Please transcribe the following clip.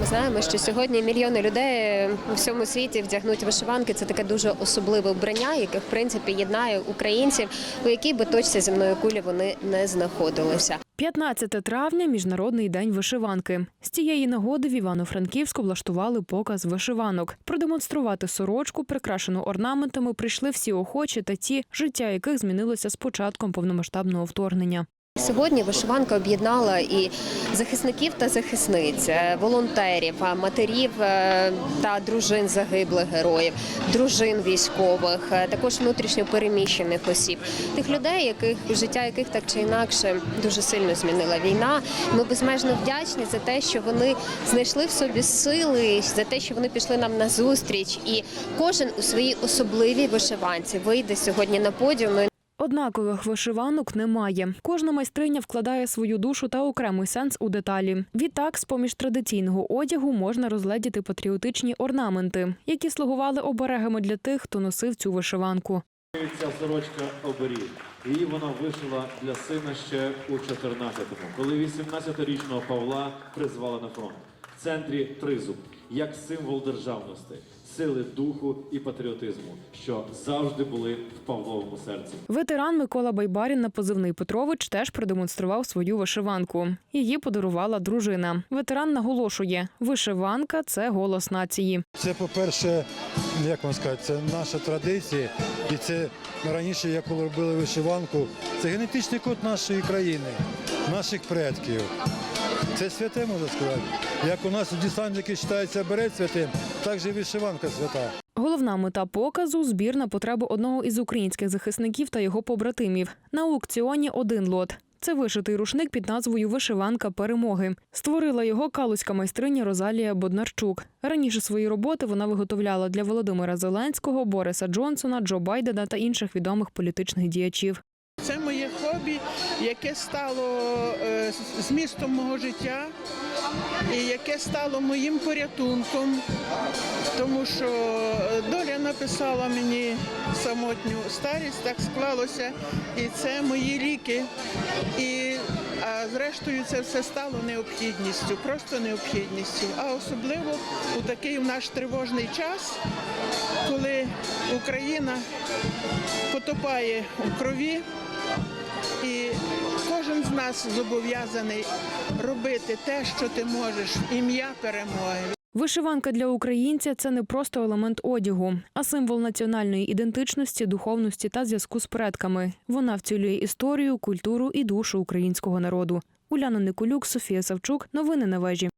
Ми знаємо, що сьогодні мільйони людей у всьому світі вдягнуть вишиванки. Це таке дуже особливе вбрання, яке в принципі єднає українців, у якій би точці земної кулі вони не знаходилися. 15 травня міжнародний день вишиванки. З цієї нагоди в Івано-Франківську влаштували показ вишиванок. Продемонструвати сорочку, прикрашену орнаментами, прийшли всі охочі та ті, життя яких змінилося з початком повномасштабного вторгнення. Сьогодні вишиванка об'єднала і захисників та захисниць, е, волонтерів, матерів е, та дружин загиблих героїв, дружин військових, е, також внутрішньо переміщених осіб, тих людей, яких життя яких так чи інакше дуже сильно змінила війна. Ми безмежно вдячні за те, що вони знайшли в собі сили, за те, що вони пішли нам на зустріч, і кожен у своїй особливій вишиванці вийде сьогодні на подіум. Однакових вишиванок немає. Кожна майстриня вкладає свою душу та окремий сенс у деталі. Відтак, з поміж традиційного одягу можна розгледіти патріотичні орнаменти, які слугували оберегами для тих, хто носив цю вишиванку. Ця сорочка оберіг. Її вона вишила для сина ще у 14-му, коли 18-річного Павла призвали на фронт. В центрі тризуб, як символ державності, сили духу і патріотизму, що завжди були в Павловому серці. Ветеран Микола Байбарін на позивний Петрович теж продемонстрував свою вишиванку. Її подарувала дружина. Ветеран наголошує: вишиванка це голос нації. Це, по-перше, як вам сказати, це наша традиція. І це раніше, як коли робили вишиванку, це генетичний код нашої країни, наших предків. Це святе, можна сказати. Як у нас у десантники вважається берет святим, так же і вишиванка свята. Головна мета показу збір на потреби одного із українських захисників та його побратимів. На аукціоні один лот. Це вишитий рушник під назвою Вишиванка перемоги. Створила його калузька майстриня Розалія Боднарчук. Раніше свої роботи вона виготовляла для Володимира Зеленського, Бориса Джонсона, Джо Байдена та інших відомих політичних діячів. Хобі, яке стало е, змістом мого життя і яке стало моїм порятунком, тому що е, доля написала мені самотню старість, так склалося, і це мої ліки. І, а зрештою це все стало необхідністю, просто необхідністю. А особливо у такий наш тривожний час, коли Україна потопає у крові. І кожен з нас зобов'язаний робити те, що ти можеш, ім'я перемоги. Вишиванка для українця це не просто елемент одягу, а символ національної ідентичності, духовності та зв'язку з предками. Вона вцілює історію, культуру і душу українського народу. Уляна Николюк, Софія Савчук. Новини на вежі.